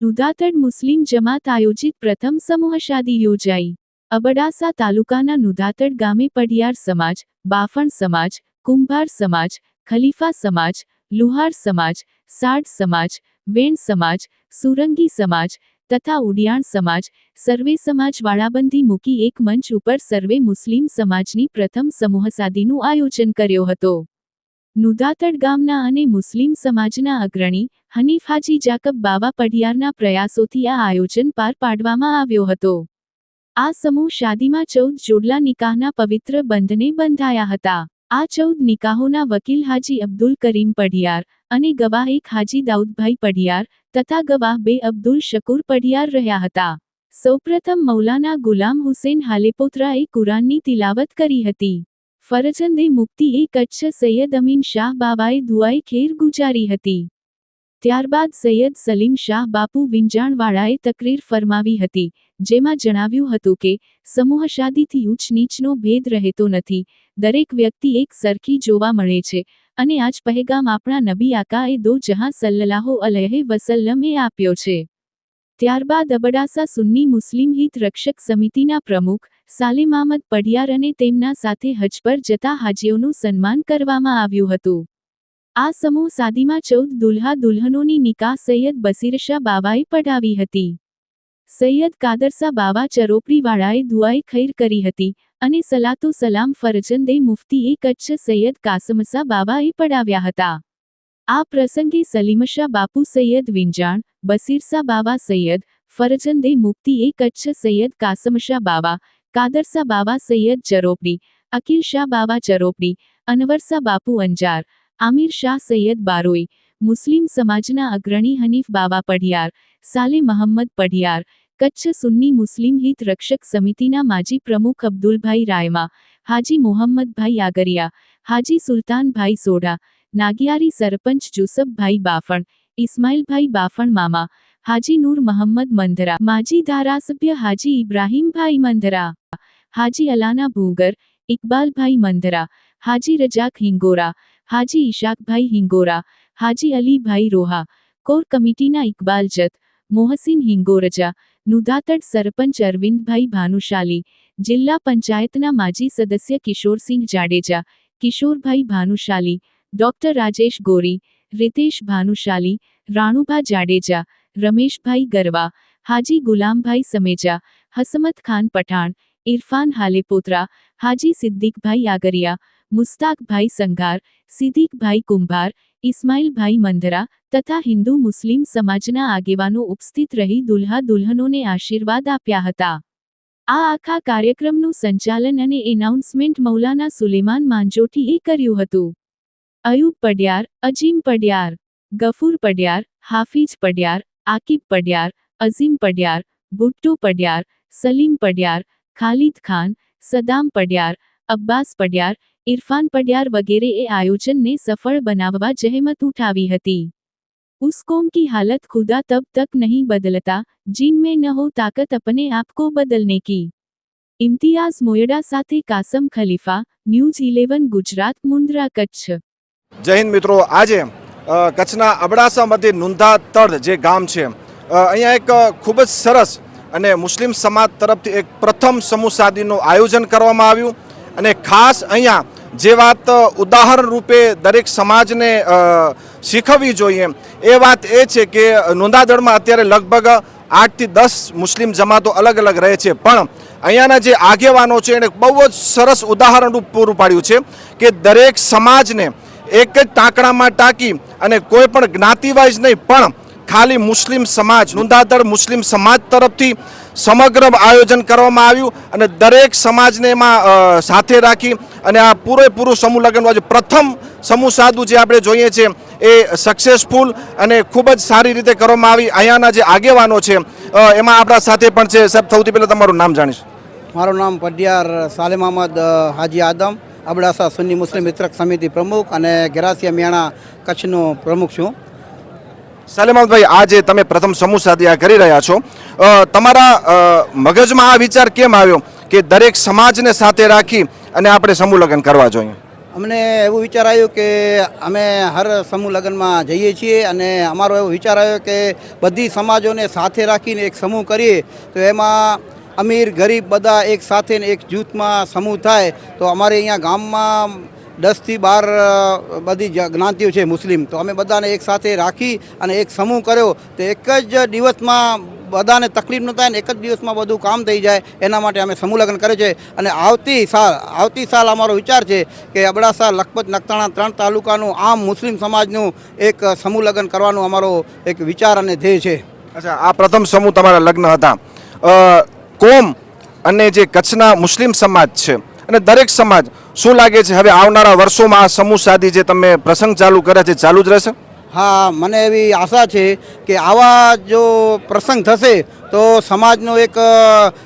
નુદાતડ મુસ્લિમ જમાત આયોજિત પ્રથમ સમૂહ શાદી યોજાઈ. અબડાસા તાલુકાના નુદાતડ ગામે પડિયાર સમાજ, બાફણ સમાજ, કુંભાર સમાજ, ખલીફા સમાજ, લુહાર સમાજ, સાડ સમાજ, વેણ સમાજ, સુરંગી સમાજ તથા ઉડિયાણ સમાજ, સર્વે સમાજ વાળાબંધી મૂકી એક મંચ ઉપર સર્વે મુસ્લિમ સમાજની પ્રથમ સમૂહસાદીનું આયોજન કર્યો હતો. નુદાતડ ગામના અને મુસ્લિમ સમાજના અગ્રણી હનીફ હાજી જાકબ બાવા પઢિયારના પ્રયાસોથી આ આયોજન પાર પાડવામાં આવ્યો હતો. આ સમૂહ શાદીમાં ચૌદ જોડલા નિકાહના પવિત્ર બંધને બંધાયા હતા. આ ચૌદ નિકાહોના વકીલ હાજી અબ્દુલ કરીમ પડિયાર અને ગવાહ એક હાજી દાઉદભાઈ પડિયાર તથા ગવાહ બે અબ્દુલ શકુર પડિયાર રહ્યા હતા. સૌપ્રથમ મૌલાના ગુલામ હુસેન હાલેપોત્રાએ કુરાનની તિલાવત કરી હતી. ફરજંદે મુક્તિ એ કચ્છ સૈયદ અમીન શાહ બાબાએ દુઆએ ખેર ગુજારી હતી. ત્યારબાદ સૈયદ સલીમ શાહ બાપુ વિંજાણવાળાએ તકરીર ફરમાવી હતી, જેમાં જણાવ્યું હતું કે, સમૂહ શાદીથી ઊંચ નીચનો ભેદ રહેતો નથી, દરેક વ્યક્તિ એક સરખી જોવા મળે છે અને આજ પહેગામ આપણા નબી આકાએ દો જહાં સલ્લાહો અલહે વસલ્લમે આપ્યો છે. ત્યારબાદ અબડાસા સુન્ની મુસ્લિમ હિત રક્ષક સમિતિના પ્રમુખ સાલિમ અહમદ પડિયાર અને તેમના સાથે હજ પર જતા હાજીઓનું સન્માન કરવામાં આવ્યું હતું. આ સમૂહ સાદીમાં ચૌદ દુલ્હા દુલ્હનોની નિકાહ સૈયદ બસીરશા બાવાએ પઢાવી હતી. સૈયદ કાદરસા બાવા ચરોપડીવાળાએ દુઆએ ખૈર કરી હતી અને સલાતો સલામ ફરજંદે મુફ્તીએ કચ્છ સૈયદ કાસમસા બાવાએ પડાવ્યા હતા. આ પ્રસંગે સલીમશા બાપુ સૈયદ વિંજાણ, બસીરસા બાવા સૈયદ, ફરજંદે મુફ્તીએ કચ્છ સૈયદ કાસમશા બાવા, કાદરસા બાવા સૈયદ ચરોપડી અકીલ શાહ બાવા ચરોપડી, અનવરસા બાપુ અંજાર આમિર શાહ સૈયદ બારોઈ મુસ્લિમ સમાજના અગ્રણી હનીફ બાવા પઢિયાર સાલે મહમ્મદ પઢિયાર કચ્છ સુન્ની મુસ્લિમ હિત રક્ષક સમિતિના માજી પ્રમુખ અબ્દુલભાઈ રાયમા હાજી મોહમ્મદભાઈ આગરિયા હાજી સુલતાનભાઈ સોઢા નાગિયારી સરપંચ જુસફભાઈ બાફણ ઇસ્માઇલભાઈ બાફણ મામા હાજી નૂર મહમ્મદ મંધરા માજી ધારાસભ્ય હાજી ઇબ્રાહીમભાઈ મંધરા હાજી અલાના ભૂગર ઇકબાલભાઈ મંધરા હાજી રજાક હિંગોરા હાજી ઇશાકભાઈ હિંગોરા હાજી અલીભાઈ રોહા, કોર કમિટીના ઇકબાલ જત, મોહસિન હિંગોરજા, નુધાતડ સરપંચ અરવિંદભાઈ ભાનુશાલી, જિલ્લા પંચાયતના માજી સદસ્ય કિશોરસિંહ જાડેજા, કિશોરભાઈ ભાનુશાલી, ડોક્ટર રાજેશ ગોરી, રિતેશ ભાનુશાલી, રાણુભા જાડેજા, રમેશભાઈ ગરવા, હાજી ગુલામભાઈ સમેજા, હસમત ખાન પઠાણ, ઇરફાન હાલેપોત્રા, હાજી સિદ્દીકભાઈ આગરિયા, મુસ્તાકભાઈ સંઘાર, સિદ્દીકભાઈ કુંભાર ઇસ્માઇલભાઈ મંધરા તથા હિન્દુ મુસ્લિમ સમાજના આગેવાનો ઉપસ્થિત રહી દુલ્હા દુલ્હનોને આશીર્વાદ આપ્યા હતા. આ આખા કાર્યક્રમનું સંચાલન અને એનાઉન્સમેન્ટ મૌલાના સુલેમાન માંજોઠીએ કર્યું હતું. અયુબ પડિયાર, અજીમ પડિયાર, ગફૂર પડિયાર હાફિજ પડિયાર, આકિબ પડિયાર, અઝીમ પડિયાર, ભુટ્ટો પડિયાર, સલીમ પડિયાર, ખાલિદ ખાન, સદામ પડિયાર, અબ્બાસ પડિયાર ઇરફાન પડિયાર વગેરેએ આયોજનને સફળ બનાવવા જહેમત ઉઠાવી હતી उस कौम की हालत खुदा तब तक नहीं बदलता जिनमें न हो ताकत अपने आप को बदलने की ઇમ્તિયાઝ મોયડા સાથે કાસમ ખલીફા ન્યૂઝ ઇલેવન ગુજરાત મુન્દ્રા કચ્છ જય હિન્દ મિત્રો આજે અ, કચ્છના અબડાસા મધ્ય નુંધા તળ જે ગામ છે અ, અહીંયા એક અ, ખૂબ જ સરસ અને મુસ્લિમ સમાજ તરફથી એક પ્રથમ સમૂહ શાદીનું આયોજન કરવામાં આવ્યું અને ખાસ અહીંયા જે વાત ઉદાહરણ રૂપે દરેક સમાજને શીખવવી જોઈએ, એ વાત એ છે કે નોંધાદળમાં અત્યારે લગભગ આઠથી દસ મુસ્લિમ જમાતો અલગ અલગ રહે છે. પણ અહીંયાના જે આગેવાનો છે એણે બહુ જ સરસ ઉદાહરણ પૂરું પાડ્યું છે કે દરેક સમાજને એક જ ટાંકણામાં ટાંકી અને કોઈ પણ જ્ઞાતિવાઇઝ નહીં, પણ ખાલી મુસ્લિમ સમાજ, નોંધાદળ મુસ્લિમ સમાજ તરફથી સમગ્ર આયોજન કરવામાં આવ્યું અને દરેક સમાજને એમાં સાથે રાખી અને આ પૂરેપૂરું સમૂહ લગ્નનું આજે પ્રથમ સમૂહ સાદું જે આપણે જોઈએ છીએ એ સક્સેસફુલ અને ખૂબ જ સારી રીતે કરવામાં આવી. અહીંયાના જે આગેવાનો છે એમાં આપણા સાથે પણ છે. સાહેબ સૌથી પહેલાં તમારું નામ જાણીશ. મારું નામ પડિયાર સાલેમ અહમદ હાજી આદમ અબડાસા સુન્ની મુસ્લિમ મિત્રક સમિતિ પ્રમુખ અને ગેરાસિયા મિયાણા કચ્છનો પ્રમુખ છું. સલેમાનભાઈ આજે તમે પ્રથમ સમૂહ સાદી આ કરી રહ્યા છો. તમારા મગજમાં આ વિચાર કેમ આવ્યો કે દરેક સમાજને સાથે રાખી અને આપણે સમૂહ લગ્ન કરવા જોઈએ. અમને એવું વિચાર આવ્યો કે અમે હર સમૂહ લગ્નમાં જઈએ છીએ અને અમારો એવો વિચાર આવ્યો કે બધી સમાજોને સાથે રાખીને એક સમૂહ કરીએ. તો એમાં અમીર, ગરીબ બધા એક સાથે એક જૂથમાં સમૂહ થાય. તો અમારે અહીંયા ગામમાં દસથી બાર બધી જ્ઞાતિઓ છે મુસ્લિમ. તો અમે બધાને એક સાથે રાખી અને એક સમૂહ કર્યો. તો એક જ દિવસમાં બધાને તકલીફ ન થાય ને એક જ દિવસમાં બધું કામ થઈ જાય, એના માટે અમે સમૂહલગ્ન કરે છે. અને આવતી સાલ આવતી સાલ અમારો વિચાર છે કે અબડાસા, લખપત નખતાણા ત્રણ તાલુકાનું આમ મુસ્લિમ સમાજનું એક સમૂહલગ્ન કરવાનું અમારો એક વિચાર અને ધ્યેય છે. અચ્છા, આ પ્રથમ સમૂહ તમારા લગ્ન હતા. કોમ અને જે કચ્છના મુસ્લિમ સમાજ છે અને દરેક સમાજ, શું લાગે છે? હવે આવનારા વર્ષોમાં આ સમૂહ સાદી જે તમે પ્રસંગ ચાલુ કર્યા છે, ચાલુ જ રહેશે? હા, મને એવી આશા છે કે આવા જો પ્રસંગ થશે, તો સમાજનો એક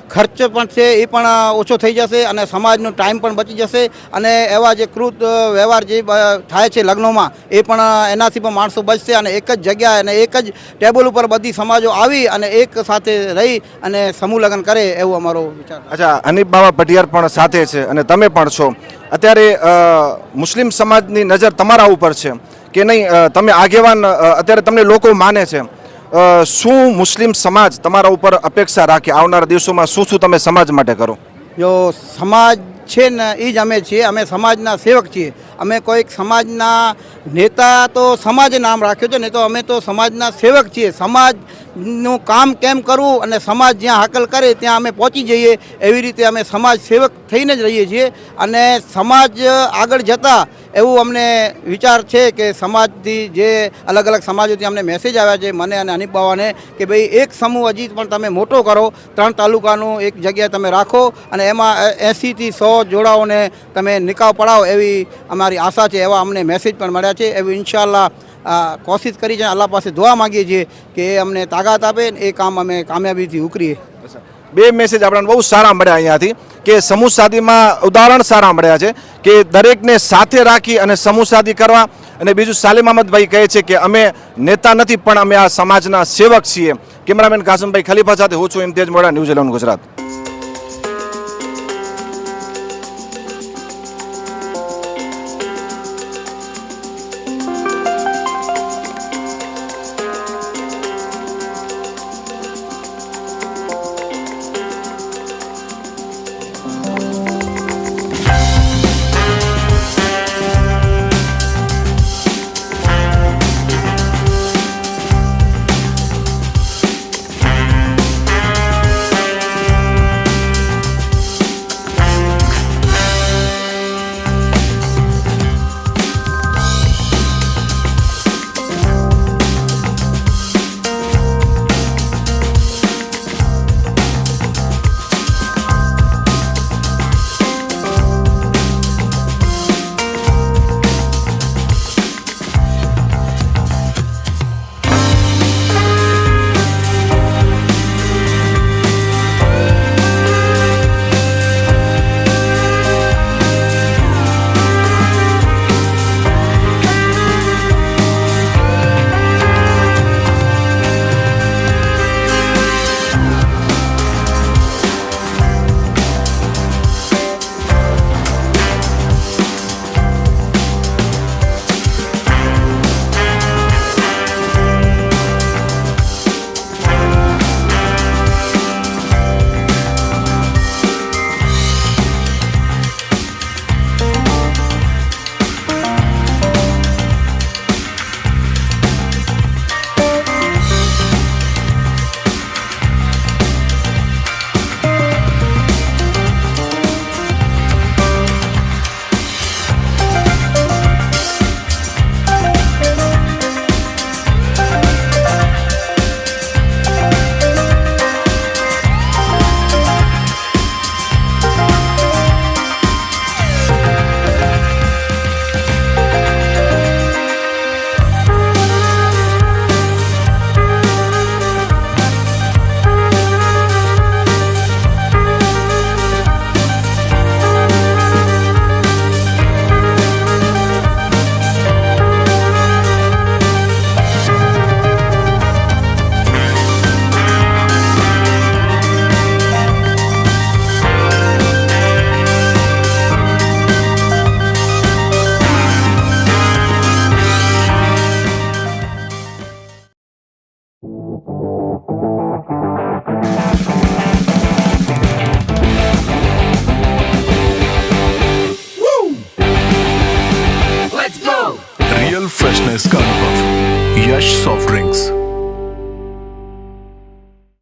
ખર્ચ પણ છે એ પણ ઓછો થઈ જશે અને સમાજનો ટાઈમ પણ બચી જશે અને એવા જે કૃત વ્યવહાર જે થાય છે લગ્નોમાં, એ પણ એનાથી પણ માણસો બચશે અને એક જ જગ્યાએ અને એક જ ટેબલ ઉપર બધી સમાજો આવી અને એક સાથે રહી અને સમૂહ લગ્ન કરે એવો અમારો વિચાર અચ્છા અનિપ બાબા ભટિયાર પણ સાથે છે અને તમે પણ છો. અત્યારે મુસ્લિમ સમાજની નજર તમારા ઉપર છે. કે નહીં તમે આગેવાન અત્યારે તમને લોકો માને છે. શું મુસ્લિમ સમાજ તમારા ઉપર અપેક્ષા રાખે? આવનારા દિવસોમાં શું શું તમે સમાજ માટે કરો? જો સમાજ છે ને, એ જ અમે છીએ, અમે સમાજના સેવક છીએ. અમે કોઈક સમાજના નેતા તો સમાજે નામ રાખ્યું છે ને તો અમે તો સમાજના સેવક છીએ. સમાજનું કામ કેમ કરવું અને સમાજ જ્યાં હાકલ કરે ત્યાં અમે પહોંચી જઈએ એવી રીતે અમે સમાજ સેવક થઈને જ રહીએ છીએ. અને સમાજ આગળ જતાં એવું અમને વિચાર છે કે સમાજથી જે અલગ અલગ સમાજોથી અમને મેસેજ આવ્યા છે, મને અને અનિપ બાવાને કે ભાઈ એક સમૂહ હજી પણ તમે મોટો કરો, ત્રણ તાલુકાનું એક જગ્યાએ તમે રાખો અને એમાં એંસીથી સો જોડાઓને તમે નિકાવ પડાવો એવી અમારી આશા છે, એવા અમને મેસેજ પણ મળ્યા છે. એવી ઇન્શાલ્લાહ આ કોશિશ કરી છે અલ્લાહ પાસે જોવા માગીએ છીએ કે અમને તાકાત આપે ને એ કામ અમે કામયાબીથી ઉકરીએ. બે મેસેજ આપણને બહુ સારા મળ્યા અહીંયાથી કે સમૂહ સાદીમાં ઉદાહરણ સારા મળ્યા છે કે દરેકને સાથે રાખી અને સમૂહ સાદી કરવા અને બીજું સાલિમ અહમદભાઈ કહે છે કે અમે નેતા નથી પણ અમે આ સમાજના સેવક છીએ. કેમેરામેન કાસમભાઈ ખલીફા સાથે હું છું ઇમ્તિયાજ મોડા ન્યૂઝ ઇલેવન ગુજરાત.